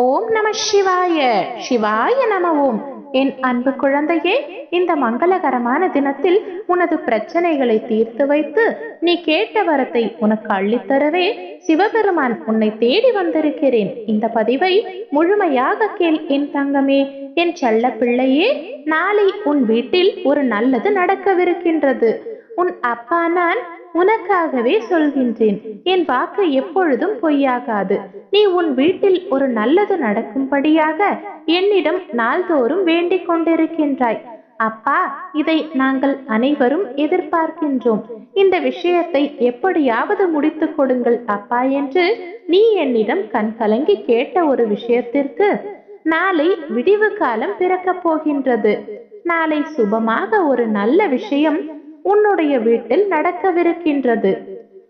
ஓம் நம சிவாய. சிவாய நம ஓம் என் அன்பு குழந்தையே இந்த மங்களகரமான தினத்தில் உனது பிரச்சனைகளை தீர்த்து வைத்து நீ கேட்ட வரத்தை உனக்கு அள்ளித்தரவே சிவபெருமான் உன்னை தேடி வந்திருக்கிறேன். இந்த பதிவை முழுமையாக கேள் என் தங்கமே. என் செல்ல பிள்ளையே நாளை உன் வீட்டில் ஒரு நல்லது நடக்கவிருக்கின்றது. உன் அப்பா நான் உனக்காகவே சொல்கின்றேன். என் வாக்கு எப்பொழுதும் பொய்யாகாது. நீ உன் வீட்டில் ஒரு நல்லது நடக்கும்படியாக என்னிடம் நாள்தோறும் வேண்டிக் கொண்டிருக்கின்றாய். அப்பா இதை நாங்கள் அனைவரும் எதிர்பார்க்கின்றோம். இந்த விஷயத்தை எப்படியாவது முடித்துக் கொடுங்கள் அப்பா என்று நீ என்னிடம் கண் கலங்கி கேட்ட ஒரு விஷயத்திற்கு நாளை விடிவு காலம் பிறக்கப் போகின்றது. நாளை சுபமாக ஒரு நல்ல விஷயம் உன்னுடைய வீட்டில் நடக்கவிருக்கின்றது.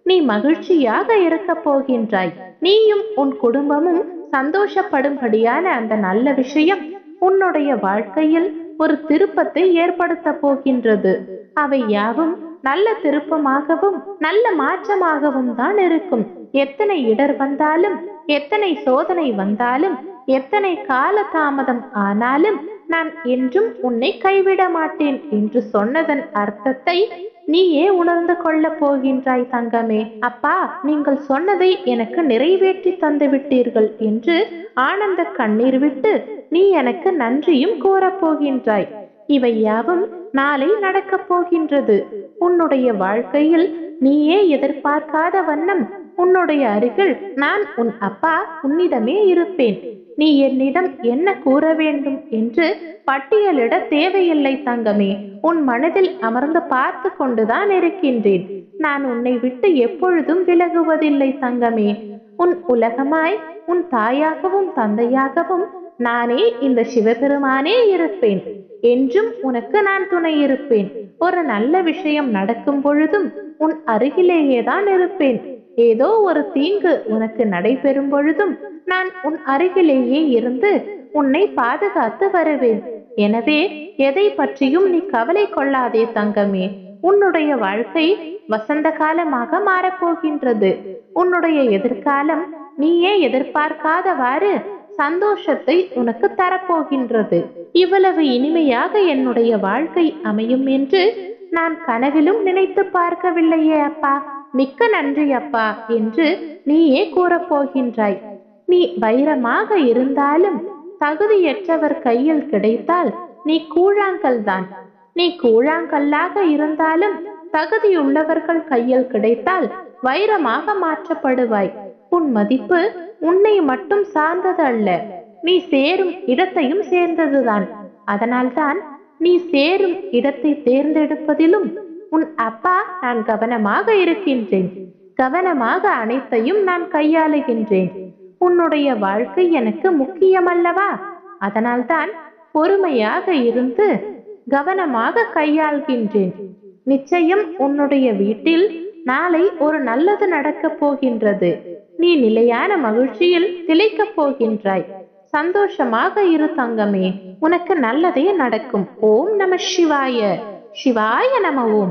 நீ மகிழ்ச்சியாக இருக்க போகின்றாய். நீயும் உன் குடும்பமும் சந்தோஷப்படும்படியான அந்த நல்ல விஷயம் உன்னுடைய வாழ்க்கையில் ஒரு திருப்பத்தை ஏற்படுத்த போகின்றது. அவை யாவும் நல்ல திருப்பமாகவும் நல்ல மாற்றமாகவும் தான் இருக்கும். எத்தனை இடர் வந்தாலும் எத்தனை சோதனை வந்தாலும் எத்தனை கால தாமதம் ஆனாலும் நான் என்றும் உன்னை கைவிட மாட்டேன் என்று சொன்னதன் அர்த்தத்தை நீயே உணர்ந்து கொள்ள போகின்றாய் தங்கமே. அப்பா நீங்கள் சொன்னதை எனக்கு நிறைவேற்றி தந்து விட்டீர்கள் என்று ஆனந்த கண்ணீர் விட்டு நீ எனக்கு நன்றியும் கூறப் போகின்றாய். இவை யாவும் நாளை நடக்கப் போகின்றது. உன்னுடைய வாழ்க்கையில் நீயே எதிர்பார்க்காத வண்ணம் உன்னுடைய அருகில் நான் உன் அப்பா உன்னிடமே இருப்பேன். நீ என்னிடம் என்ன கூற வேண்டும் என்று பட்டியலிட தேவையில்லை தங்கமே. உன் மனதில் அமர்ந்து பார்த்து கொண்டுதான் இருக்கின்றேன். நான் உன்னை விட்டு எப்பொழுதும் விலகுவதில்லை தங்கமே. உன் உலகமாய் உன் தாயாகவும் தந்தையாகவும் நானே இந்த சிவபெருமானே இருப்பேன். என்றும் உனக்கு நான் துணை இருப்பேன். ஒரு நல்ல விஷயம் நடக்கும் பொழுதும் உன் அருகிலேயே தான் இருப்பேன். ஏதோ ஒரு தீங்கு உனக்கு நடைபெறும் பொழுதும் நான் உன் அருகிலேயே இருந்து உன்னை பாதுகாத்து வருவேன். எனவே எதை பற்றியும் நீ கவலை கொள்ளாதே தங்கமே. உன்னுடைய வாழ்க்கை வசந்த காலமாக மாறப்போகின்றது. உன்னுடைய எதிர்காலம் நீயே எதிர்பார்க்காதவாறு சந்தோஷத்தை உனக்கு தரப்போகின்றது. இவ்வளவு இனிமையாக என்னுடைய வாழ்க்கை அமையும் என்று நான் கனவிலும் நினைத்து பார்க்கவில்லையே அப்பா. மிக்க நன்றி அப்பா என்று நீயே கூறப்போகின்றாய். நீ வைரமாக இருந்தாலும் தகுதியற்றவர் கையில் கிடைத்தால் நீ கூழாங்கல் தான் நீ கூழாங்கல்லாக இருந்தாலும் தகுதியுள்ளவர்கள் கையில் கிடைத்தால் வைரமாக மாற்றப்படுவாய். உன் மதிப்பு உன்னை மட்டும் சார்ந்தது அல்ல நீ சேரும் இடத்தையும் சேர்ந்ததுதான். அதனால்தான் நீ சேரும் இடத்தை தேர்ந்தெடுப்பதிலும் உன் அப்பா நான் கவனமாக இருக்கின்றேன். கவனமாக அனைத்தையும் நான் கையாளுகின்றேன். உன்னுடைய வாழ்க்கை எனக்கு முக்கியமல்லவா? அதனால்தான் பொறுமையாக இருந்து கவனமாக கையாள்கின்றேன். நிச்சயம் உன்னுடைய வீட்டில் நாளை ஒரு நல்லது நடக்கப் போகின்றது. நீ நிலையான மகிழ்ச்சியில் திளைக்கப் போகின்றாய். சந்தோஷமாக இரு தங்கமே. உனக்கு நல்லதே நடக்கும். ஓம் நம சிவாய. சிவாய நம ஓம்.